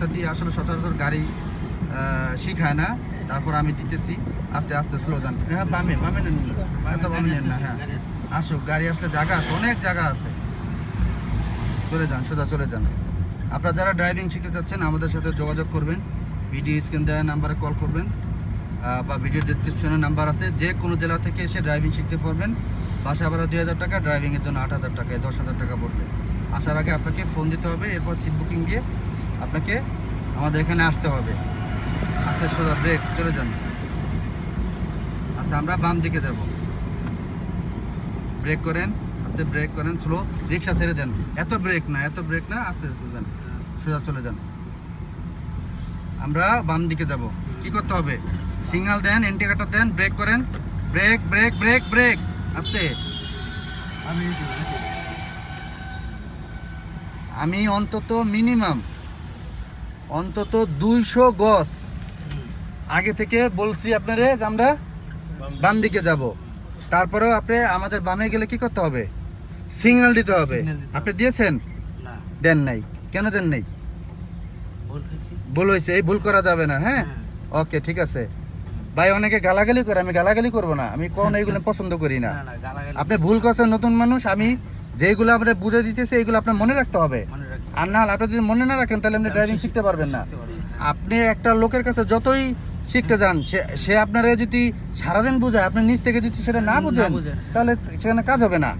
রাস্তা দিয়ে আসলে সচরাচর গাড়ি শিখায় না। তারপর আমি দিতেছি। আস্তে আস্তে স্লো যান হ্যাঁ বামে বামে নেন। এত বামে নেন না হ্যাঁ। আসুক, গাড়ি আসলে জায়গা আছে, অনেক জায়গা আছে। চলে যান, সোজা চলে যান। আপনারা যারা ড্রাইভিং শিখতে চাচ্ছেন, আমাদের সাথে যোগাযোগ করবেন। ভিডিও স্ক্রিন দেওয়া নাম্বারে কল করবেন বা ভিডিও ডিসক্রিপশনে নাম্বার আছে। যে কোনো জেলা থেকে এসে ড্রাইভিং শিখতে পারবেন। বাসা ভাড়া দুই হাজার টাকা ড্রাইভিংয়ের জন্য আট হাজার টাকায় দশ হাজার টাকা পড়বে। আসার আগে আপনাকে ফোন দিতে হবে। এরপর সিট বুকিং দিয়ে আপনাকে আমাদের এখানে আসতে হবে। আস্তে সোজা ব্রেক, চলে যান। আচ্ছা আমরা বাম দিকে যাব। ব্রেক করেন, আস্তে ব্রেক করেন, স্লো। রিক্সা ছেড়ে দেন। এত ব্রেক না, এত ব্রেক না, আস্তে আস্তে যান। সোজা চলে যান। আমরা বাম দিকে যাব। কি করতে হবে? সিগন্যাল দেন, ইন্ডিকেটর দেন, ব্রেক করেন। ব্রেক ব্রেক ব্রেক ব্রেক, আস্তে। আমি অন্তত মিনিমাম অন্তত দুইশো গজ। আগে থেকে বলছি আপনারে যে আমরা বাম দিকে যাব। তারপরেও আপনি আমাদের বামে গেলে কি করতে হবে? সিগন্যাল দিতে হবে। আপনি দিয়েছেন? দেন নাই। কেন দেন নাই? ভুল হয়েছে। এই ভুল করা যাবে না হ্যাঁ? ওকে ঠিক আছে। ভাই অনেকে গালাগালি করে। আমি গালাগালি করব না। আমি কোন এইগুলো পছন্দ করি না। আপনি ভুল করছেন নতুন মানুষ। আমি যেগুলো আপনি বুঝে দিতেছি এগুলো আপনার মনে রাখতে হবে। আর না হলে আপনি যদি মনে না রাখেন তাহলে আপনি ড্রাইভিং শিখতে পারবেন না। আপনি একটা লোকের কাছে যতই শিখতে যান সে- আপনারা যদি সারাদিন বোঝায় আপনি নিজ থেকে যদি সেটা না বুঝেন। তাহলে সেখানে কাজ হবে না।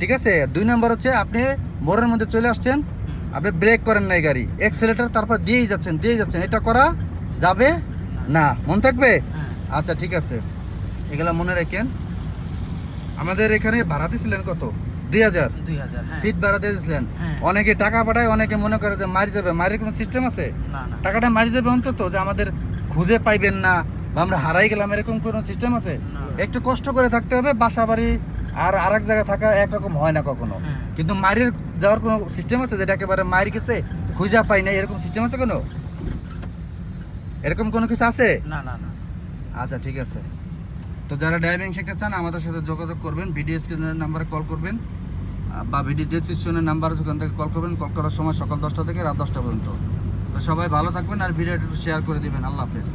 ঠিক আছে? দুই নম্বর হচ্ছে আপনি মোড়ের মধ্যে চলে আসছেন আপনি ব্রেক করেন নাই গাড়ি এক্সেলেটার তারপর দিয়েই যাচ্ছেন দিয়েই যাচ্ছেন এটা করা যাবে না। মন থাকবে? হ্যাঁ। আচ্ছা ঠিক আছে। এগুলা মনে রাখেন। আমাদের এখানে ভাড়া দিয়েছিলেন কত? দুই হাজার? দুই হাজার হ্যাঁ। সিট ভাড়া দিয়ে দিয়েছিলেন হ্যাঁ। অনেকে টাকা পাঠায় অনেকে মনে করে যে মারি যাবে। মারির কোনো সিস্টেম আছে? না না। টাকাটা মারি যাবে অন্তত যে আমাদের খুঁজে পাইবেন না বা আমরা হারাই গেলাম এরকম কোনো সিস্টেম আছে? একটু কষ্ট করে থাকতে হবে বাসা বাড়ি আর আরেক জায়গায় থাকা একরকম হয় না কখনো। হ্যাঁ। কিন্তু মারির যাওয়ার কোনো সিস্টেম আছে যেটা একেবারে মারি গেছে খুঁজা পাই না এরকম সিস্টেম আছে কোনো? এরকম কোনো কিছু আছে? না না না। আচ্ছা ঠিক আছে। তো যারা ড্রাইভিং শিখতে চান আমাদের সাথে যোগাযোগ করবেন ভিডিও স্ক্রিনের নাম্বারে কল করবেন। বা ভিডিও ডিসক্রিপশনের নাম্বার আছে, ওখান থেকে কল করবেন। কল করার সময় সকাল দশটা থেকে রাত দশটা পর্যন্ত। তো সবাই ভালো থাকবেন আর ভিডিওটা শেয়ার করে দেবেন। আল্লাহ হাফেজ।